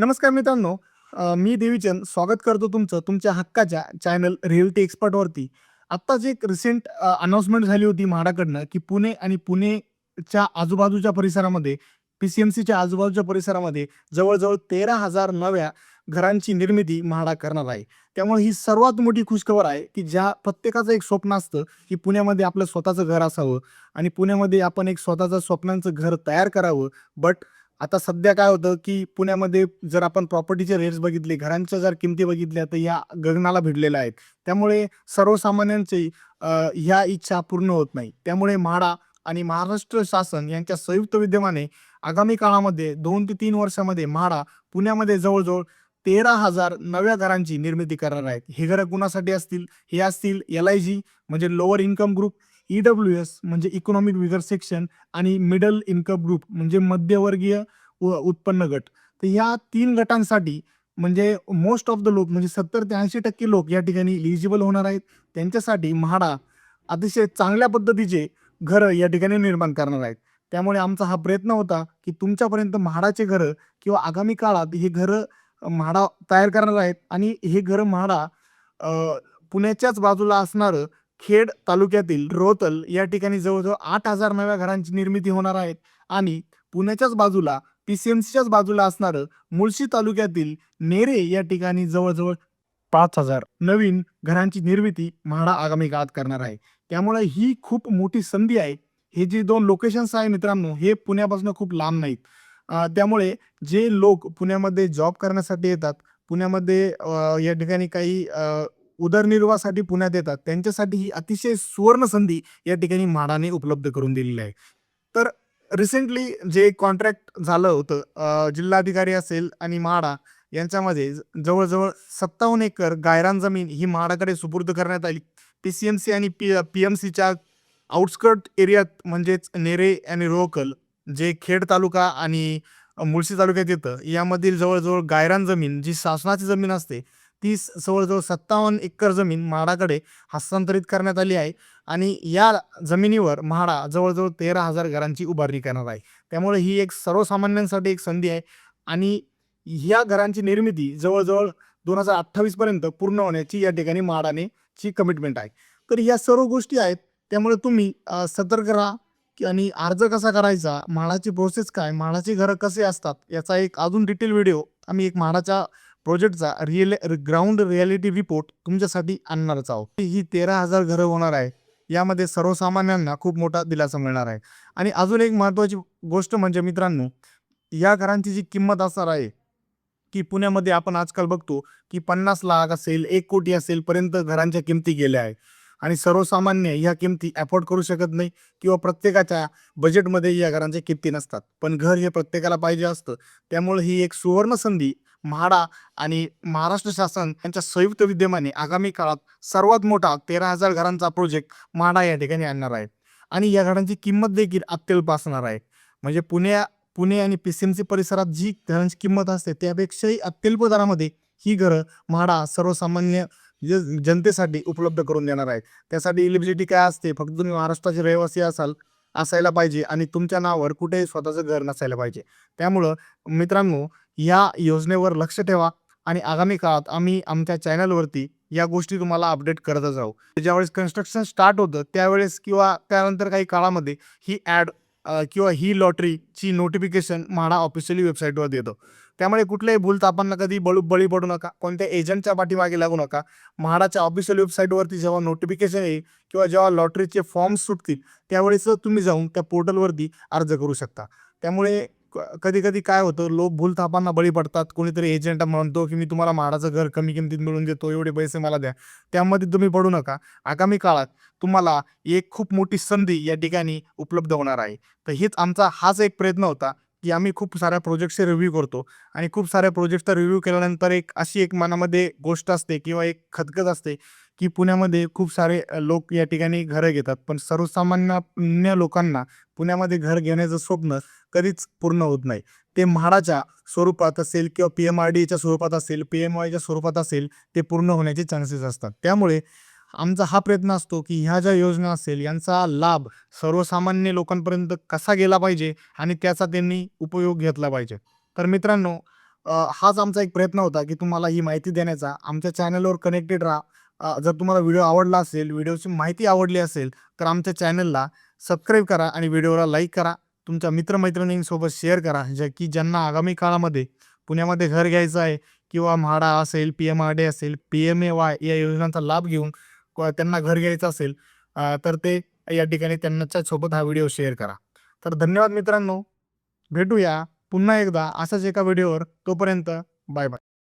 नमस्कार मित्रांनो. मी देवीचंद स्वागत करतो तुमचं तुमच्या हक्काच्या चॅनल रिअल्टी एक्सपर्टवरती आत्ताच एक रिसेंट अनाउन्समेंट झाली होती म्हाडाकडनं की पुणे आणि पुणेच्या आजूबाजूच्या परिसरामध्ये पी सी एम सीच्या आजूबाजूच्या परिसरामध्ये जवळजवळ तेरा हजार नव्या घरांची निर्मिती म्हाडा करणार आहे. त्यामुळे ही सर्वात मोठी खुशखबर आहे की ज्या प्रत्येकाचं एक स्वप्न असतं की पुण्यामध्ये आपलं स्वतःचं घर असावं आणि पुण्यामध्ये आपण एक स्वतःचं स्वप्नांचं घर तयार करावं. बट आता सध्या काय होतं की पुण्यामध्ये जर आपण प्रॉपर्टीचे रेट्स बघितले घरांच्या जर किमती बघितल्या तर या गगनाला भिडलेल्या आहेत. त्यामुळे सर्वसामान्यांची ह्या इच्छा पूर्ण होत नाही. त्यामुळे म्हाडा आणि महाराष्ट्र शासन यांच्या संयुक्त विद्यमाने आगामी काळामध्ये दोन ते तीन वर्षामध्ये म्हाडा पुण्यामध्ये जवळजवळ तेरा हजार नव्या घरांची निर्मिती करणार आहेत. हे घरं कुणासाठी असतील? हे असतील एल आय जी म्हणजे lower income group E W S म्हणजे इकॉनॉमिक विगर सेक्शन आणि मिडल इन्कम ग्रुप म्हणजे मध्यवर्गीय उत्पन्न गट. तर या तीन गटांसाठी म्हणजे मोस्ट ऑफ द लोक म्हणजे सत्तर ते ऐंशी टक्के लोक या ठिकाणी इलिजिबल होणार आहेत. त्यांच्यासाठी म्हाडा अतिशय चांगल्या पद्धतीचे घरं या ठिकाणी निर्माण करणार आहेत. त्यामुळे आमचा हा प्रयत्न होता की तुमच्यापर्यंत म्हाडाचे घरं किंवा आगामी काळात हे घरं म्हाडा तयार करणार आहेत. आणि हे घरं म्हाडा पुण्याच्याच बाजूला असणारं खेड तालुक्यातील रोहतल या ठिकाणी जवळजवळ आठ हजार नव्या घरांची निर्मिती होणार आहेत आणि पुण्याच्याच बाजूला पी सी एम सीच्याच बाजूला असणारं मुळशी तालुक्यातील नेरे या ठिकाणी जवळजवळ पाच हजार नवीन घरांची निर्मिती म्हाडा आगामी काळात करणार आहे. त्यामुळे ही खूप मोठी संधी आहे. हे जे दोन लोकेशन्स आहे मित्रांनो हे पुण्यापासून खूप लांब नाहीत. त्यामुळे जे लोक पुण्यामध्ये जॉब करण्यासाठी येतात पुण्यामध्ये या ठिकाणी काही उदरनिर्वाहासाठी पुण्यात येतात. त्यांच्यासाठी ही अतिशय सुवर्ण संधी या ठिकाणी म्हाडाने उपलब्ध करून दिलेली आहे. तर रिसेंटली जे कॉन्ट्रॅक्ट झालं होतं जिल्हाधिकारी असेल आणि म्हाडा यांच्यामध्ये ज- जवळजवळ सत्तावन्न एकर गायरान जमीन ही म्हाडाकडे सुपूर्द करण्यात आली. पी सी एम सी आणि पी पी एम सीच्या आउटस्कर्ट एरियात म्हणजेच नेरे आणि रोकल जे खेड तालुका आणि मुळशी तालुक्यात येतं यामधील जवळजवळ गायरान जमीन जी शासनाची जमीन असते तीस जवळजवळ सत्तावन्न एकर जमीन म्हाडाकडे हस्तांतरित करण्यात आली आहे आणि या जमिनीवर म्हाडा जवळजवळ तेरा हजार घरांची उभारणी करणार आहे. त्यामुळे ही एक सर्वसामान्यांसाठी एक संधी आहे आणि ह्या घरांची निर्मिती जवळजवळ दोन हजार अठ्ठावीस पर्यंत पूर्ण होण्याची या ठिकाणी म्हाडाने ची कमिटमेंट आहे. तर या सर्व गोष्टी आहेत त्यामुळे तुम्ही सतर्क राहा की आणि अर्ज कसा करायचा म्हाडाची प्रोसेस काय म्हाडाची घरं कसे असतात याचा एक अजून डिटेल व्हिडिओ आम्ही एक म्हाडाच्या प्रोजेक्टचा रिअल ग्राउंड रियालिटी रिपोर्ट तुमच्यासाठी आणणारच आहोत. ही तेरा हजार घरं होणार आहे. यामध्ये सर्वसामान्यांना खूप मोठा दिलासा मिळणार आहे. आणि अजून एक महत्त्वाची गोष्ट म्हणजे मित्रांनो या घरांची जी किंमत असणार आहे की पुण्यामध्ये आपण आजकाल बघतो की पन्नास लाख असेल एक कोटी असेल पर्यंत घरांच्या किमती गेल्या आहे आणि सर्वसामान्य ह्या किमती अफोर्ड करू शकत नाही किंवा प्रत्येकाच्या बजेटमध्ये या घरांच्या किमती नसतात. पण घर हे प्रत्येकाला पाहिजे असतं. त्यामुळे ही एक सुवर्ण संधी म्हाडा आणि महाराष्ट्र शासन यांच्या संयुक्त विद्यमाने आगामी काळात सर्वात मोठा तेरा हजार घरांचा प्रोजेक्ट म्हाडा या ठिकाणी आणणार आहे. आणि या घरांची किंमत देखील अत्यल्प असणार आहे. म्हणजे पुणे पुणे आणि पी सी एम सी परिसरात जी घरांची किंमत असते त्यापेक्षाही अत्यल्प दरामध्ये ही घरं म्हाडा सर्वसामान्य जनतेसाठी उपलब्ध करून देणार आहे त्यासाठी इलिजिबिलिटी काय असते? फक्त तुम्ही महाराष्ट्राचे रहिवासी असाल असायला पाहिजे आणि तुमच्या नावावर कुठेही स्वतःचं घर नसायला पाहिजे. त्यामुळं मित्रांनो या योजनेवर लक्ष ठेवा आणि आगामी काळात आम्ही आमच्या चॅनलवरती या गोष्टी तुम्हाला अपडेट करतच जाऊ ज्यावेळेस कन्स्ट्रक्शन स्टार्ट होतं त्यावेळेस किंवा त्यानंतर काही काळामध्ये ही ॲड किंवा ही लॉटरीची नोटिफिकेशन म्हाडा ऑफिशियली वेबसाईटवर देतो त्यामुळे कुठल्याही भूलतापांना कधी बळू बळी पडू नका कोणत्या एजंटच्या पाठीमागे लागू नका. म्हाडाच्या ऑफिशियल वेबसाईटवरती जेव्हा नोटिफिकेशन येईल किंवा जेव्हा लॉटरीचे फॉर्म सुटतील त्यावेळेस तुम्ही जाऊन त्या पोर्टलवरती अर्ज करू शकता. त्यामुळे कधी कधी काय होतं लोक भूलथापांना बळी पडतात. कोणीतरी एजंट म्हणतो की मी तुम्हाला म्हाडाचं घर कमी किमतीत मिळून देतो एवढे पैसे मला द्या. त्यामध्ये तुम्ही पडू नका. आगामी काळात तुम्हाला एक खूप मोठी संधी या ठिकाणी उपलब्ध होणार आहे. तर हेच आमचा हाच एक प्रयत्न होता की आम्ही खूप साऱ्या प्रोजेक्टचे रिव्ह्यू करतो. आणि खूप साऱ्या प्रोजेक्टचा रिव्ह्यू केल्यानंतर एक अशी एक मनामध्ये गोष्ट असते किंवा एक खदखद असते की पुण्यामध्ये खूप सारे लोक या ठिकाणी घरं घेतात. पण सर्वसामान्य लोकांना पुण्यामध्ये घर घेण्याचं स्वप्न कधीच पूर्ण होत नाही. ते म्हाडाच्या स्वरूपात असेल किंवा पी एम आर डीच्या स्वरूपात असेल पी एम वायच्या स्वरूपात असेल ते पूर्ण होण्याचे चान्सेस असतात. त्यामुळे आमचा हा प्रयत्न असतो की ह्या ज्या योजना असेल यांचा लाभ सर्वसामान्य लोकांपर्यंत कसा गेला पाहिजे आणि त्याचा त्यांनी उपयोग घेतला पाहिजे. तर मित्रांनो हाच आमचा एक प्रयत्न होता की तुम्हाला ही माहिती देण्याचा. आमच्या चॅनलवर कनेक्टेड राहा. जर तुम्हाला व्हिडिओ आवडला असेल व्हिडिओची माहिती आवडली असेल तर आमच्या चॅनलला सबस्क्राईब करा आणि व्हिडिओला लाईक करा. तुमच्या मित्रमैत्रिणींसोबत शेअर करा ज्या की ज्यांना आगामी काळामध्ये पुण्यामध्ये घर घ्यायचं आहे किंवा म्हाडा असेल पी एम आर डी असेल पी एम ए वाय या योजनांचा लाभ घेऊन क- त्यांना घर घ्यायचं असेल तर ते या ठिकाणी त्यांच्यासोबत हा व्हिडिओ शेअर करा. तर धन्यवाद मित्रांनो. भेटूया पुन्हा एकदा असाच एका व्हिडिओवर तोपर्यंत बाय बाय